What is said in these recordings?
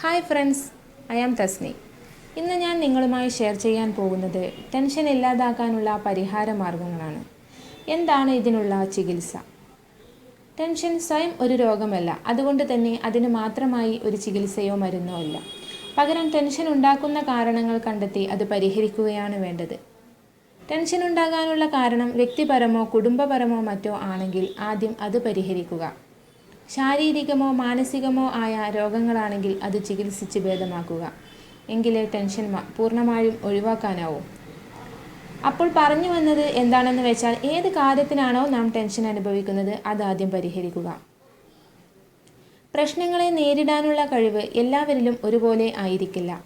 Hi friends I am Thasni. ഇന്ന് ഞാൻ നിങ്ങളുമായി ഷെയർ ചെയ്യാൻ പോകുന്നത് ടെൻഷൻ ഇല്ലാതാക്കാനുള്ള പരിഹാര മാർഗങ്ങളാണ്. എന്താണ് ഇതിനുള്ള ചികിത്സ? ടെൻഷൻ സ്വയം ഒരു രോഗമല്ല അതുകൊണ്ട് തന്നെ അതിന് മാത്രമായി ഒരു ചികിത്സയോ മരുന്നോ അല്ല. പകരം ടെൻഷൻ ഉണ്ടാക്കുന്ന കാരണങ്ങൾ കണ്ടെത്തി അത് പരിഹരിക്കുകയാണ് വേണ്ടത്. ടെൻഷൻ ഉണ്ടാകാനുള്ള കാരണം വ്യക്തിപരമോ കുടുംബപരമോ മറ്റോ ആണെങ്കിൽ ആദ്യം അത് പരിഹരിക്കുക. ശാരീരികമോ മാനസികമോ ആയ രോഗങ്ങളാണെങ്കിൽ അത് ചികിത്സിച്ച് ഭേദമാക്കുക. എങ്കിലേ ടെൻഷൻ പൂർണമായും ഒഴിവാക്കാനാവൂ. അപ്പോൾ പറഞ്ഞു വന്നത് എന്താണെന്ന് വെച്ചാൽ ഏത് കാര്യത്തിനാണോ നാം ടെൻഷൻ അനുഭവിക്കുന്നത് അതാദ്യം പരിഹരിക്കുക. പ്രശ്നങ്ങളെ നേരിടാനുള്ള കഴിവ് എല്ലാവരിലും ഒരുപോലെ ആയിരിക്കില്ല.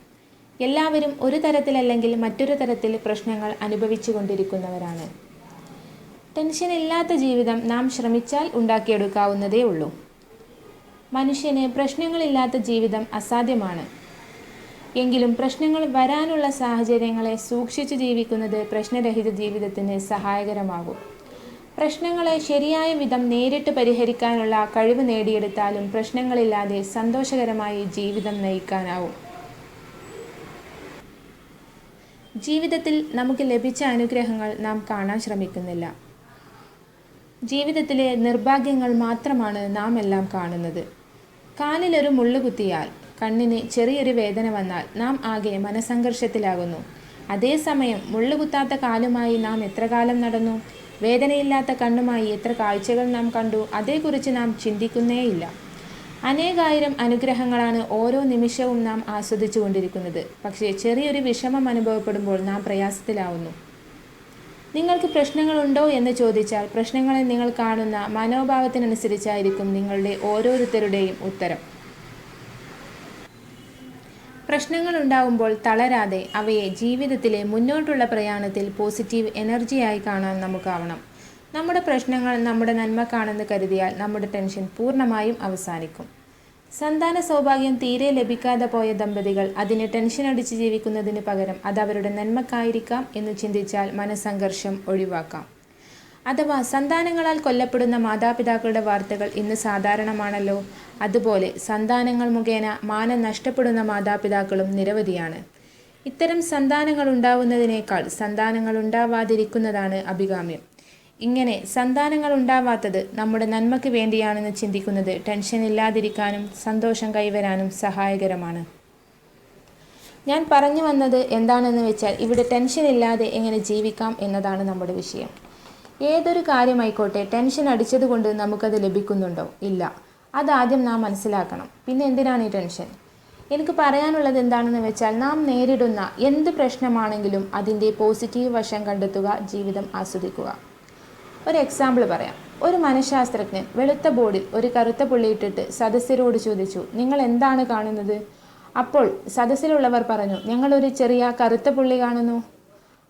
എല്ലാവരും ഒരു തരത്തിലല്ലെങ്കിൽ മറ്റൊരു തരത്തിൽ പ്രശ്നങ്ങൾ അനുഭവിച്ചു കൊണ്ടിരിക്കുന്നവരാണ്. ടെൻഷൻ ഇല്ലാത്ത ജീവിതം നാം ശ്രമിച്ചാൽ ഉണ്ടാക്കിയെടുക്കാവുന്നതേ ഉള്ളൂ. മനുഷ്യന് പ്രശ്നങ്ങളില്ലാത്ത ജീവിതം അസാധ്യമാണ്. എങ്കിലും പ്രശ്നങ്ങൾ വരാനുള്ള സാഹചര്യങ്ങളെ സൂക്ഷിച്ചു ജീവിക്കുന്നത് പ്രശ്നരഹിത ജീവിതത്തിന് സഹായകരമാകും. പ്രശ്നങ്ങളെ ശരിയായ വിധം നേരിട്ട് പരിഹരിക്കാനുള്ള കഴിവ് നേടിയെടുത്താലും പ്രശ്നങ്ങളില്ലാതെ സന്തോഷകരമായി ജീവിതം നയിക്കാനാവും. ജീവിതത്തിൽ നമുക്ക് ലഭിച്ച അനുഗ്രഹങ്ങൾ നാം കാണാൻ ശ്രമിക്കുന്നില്ല. ജീവിതത്തിലെ നിർഭാഗ്യങ്ങൾ മാത്രമാണ് നാം എല്ലാം കാണുന്നത്. കാലിലൊരു മുള്ളു കുത്തിയാൽ കണ്ണിന് ചെറിയൊരു വേദന വന്നാൽ നാം ആകെ മനസംഘർഷത്തിലാകുന്നു അതേസമയം മുള്ളുകുത്താത്ത കാലുമായി നാം എത്ര കാലം നടന്നു? വേദനയില്ലാത്ത കണ്ണുമായി എത്ര കാഴ്ചകൾ നാം കണ്ടു? അതേക്കുറിച്ച് നാം ചിന്തിക്കുന്നേയില്ല. അനേകായിരം അനുഗ്രഹങ്ങളാണ് ഓരോ നിമിഷവും നാം ആസ്വദിച്ചു കൊണ്ടിരിക്കുന്നത് പക്ഷേ ചെറിയൊരു വിഷമം അനുഭവപ്പെടുമ്പോൾ നാം പ്രയാസത്തിലാവുന്നു. നിങ്ങൾക്ക് പ്രശ്നങ്ങളുണ്ടോ എന്ന് ചോദിച്ചാൽ പ്രശ്നങ്ങളെ നിങ്ങൾ കാണുന്ന മനോഭാവത്തിനനുസരിച്ചായിരിക്കും നിങ്ങളുടെ ഓരോരുത്തരുടെയും ഉത്തരം. പ്രശ്നങ്ങൾ ഉണ്ടാവുമ്പോൾ തളരാതെ അവയെ ജീവിതത്തിലെ മുന്നോട്ടുള്ള പ്രയാണത്തിൽ പോസിറ്റീവ് എനർജിയായി കാണാൻ നമുക്കാവണം. നമ്മുടെ പ്രശ്നങ്ങൾ നമ്മുടെ നന്മക്കാണെന്ന് കരുതിയാൽ നമ്മുടെ ടെൻഷൻ പൂർണമായും അവസാനിക്കും. സന്താന സൗഭാഗ്യം തീരെ ലഭിക്കാതെ പോയ ദമ്പതികൾ അതിന് ടെൻഷൻ അടിച്ച് ജീവിക്കുന്നതിന് പകരം അത് അവരുടെ നന്മക്കായിരിക്കാം എന്ന് ചിന്തിച്ചാൽ മനസ്സംഘർഷം ഒഴിവാക്കാം. അഥവാ സന്താനങ്ങളാൽ കൊല്ലപ്പെടുന്ന മാതാപിതാക്കളുടെ വാർത്തകൾ ഇന്ന് സാധാരണമാണല്ലോ. അതുപോലെ സന്താനങ്ങൾ മുഖേന മാനം നഷ്ടപ്പെടുന്ന മാതാപിതാക്കളും നിരവധിയാണ്. ഇത്തരം സന്താനങ്ങൾ ഉണ്ടാവുന്നതിനേക്കാൾ സന്താനങ്ങൾ ഉണ്ടാവാതിരിക്കുന്നതാണ് അഭികാമ്യം. ഇങ്ങനെ സന്താനങ്ങൾ ഉണ്ടാവാത്തത് നമ്മുടെ നന്മയ്ക്ക് വേണ്ടിയാണെന്ന് ചിന്തിക്കുന്നത് ടെൻഷൻ ഇല്ലാതിരിക്കാനും സന്തോഷം കൈവരാനും സഹായകരമാണ്. ഞാൻ പറഞ്ഞു വന്നത് എന്താണെന്ന് വെച്ചാൽ ഇവിടെ ടെൻഷൻ ഇല്ലാതെ എങ്ങനെ ജീവിക്കാം എന്നതാണ് നമ്മുടെ വിഷയം. ഏതൊരു കാര്യമായിക്കോട്ടെ ടെൻഷൻ അടിച്ചതുകൊണ്ട് നമുക്കത് ലഭിക്കുന്നുണ്ടോ? ഇല്ല. അതാദ്യം നാം മനസ്സിലാക്കണം. പിന്നെ എന്തിനാണ് ഈ ടെൻഷൻ എനിക്ക് പറയാനുള്ളത് എന്താണെന്ന് വെച്ചാൽ നാം നേരിടുന്ന എന്ത് പ്രശ്നമാണെങ്കിലും അതിന്റെ പോസിറ്റീവ് വശം കണ്ടെത്തുക ജീവിതം ആസ്വദിക്കുക. ഒരു എക്സാമ്പിൾ പറയാം. ഒരു മനഃശാസ്ത്രജ്ഞൻ വെളുത്ത ബോർഡിൽ ഒരു കറുത്ത പുള്ളി ഇട്ടിട്ട് സദസ്യരോട് ചോദിച്ചു നിങ്ങൾ എന്താണ് കാണുന്നത്? അപ്പോൾ സദസ്സിലുള്ളവർ പറഞ്ഞു ഞങ്ങളൊരു ചെറിയ കറുത്ത പുള്ളി കാണുന്നു.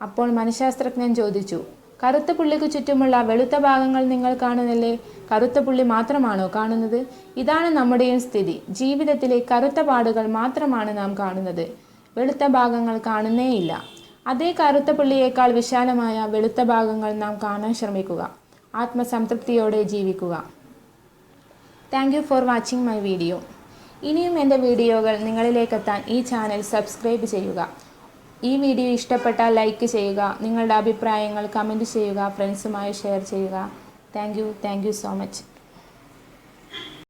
അപ്പോൾ മനഃശാസ്ത്രജ്ഞൻ ചോദിച്ചു കറുത്ത പുള്ളിക്ക് ചുറ്റുമുള്ള വെളുത്ത ഭാഗങ്ങൾ നിങ്ങൾ കാണുന്നില്ലേ? കറുത്ത പുള്ളി മാത്രമാണോ കാണുന്നത്? ഇതാണ് നമ്മുടെയും സ്ഥിതി. ജീവിതത്തിലെ കറുത്ത പാടുകൾ മാത്രമാണ് നാം കാണുന്നത്. വെളുത്ത ഭാഗങ്ങൾ കാണുന്നേയില്ല. അതേ കറുത്ത പുള്ളിയേക്കാൾ വിശാലമായ വെളുത്ത ഭാഗങ്ങൾ നാം കാണാൻ ശ്രമിക്കുക. ആത്മസംതൃപ്തിയോടെ ജീവിക്കുക. Thank you for watching my video ഇനിയും എന്റെ വീഡിയോകൾ നിങ്ങളിലേക്കെത്താൻ ഈ ചാനൽ സബ്സ്ക്രൈബ് ചെയ്യുക. ഈ വീഡിയോ ഇഷ്ടപ്പെട്ടാൽ ലൈക്ക് ചെയ്യുക നിങ്ങളുടെ അഭിപ്രായങ്ങൾ കമന്റ് ചെയ്യുക ഫ്രണ്ട്സുമായി ഷെയർ ചെയ്യുക. Thank you thank you so much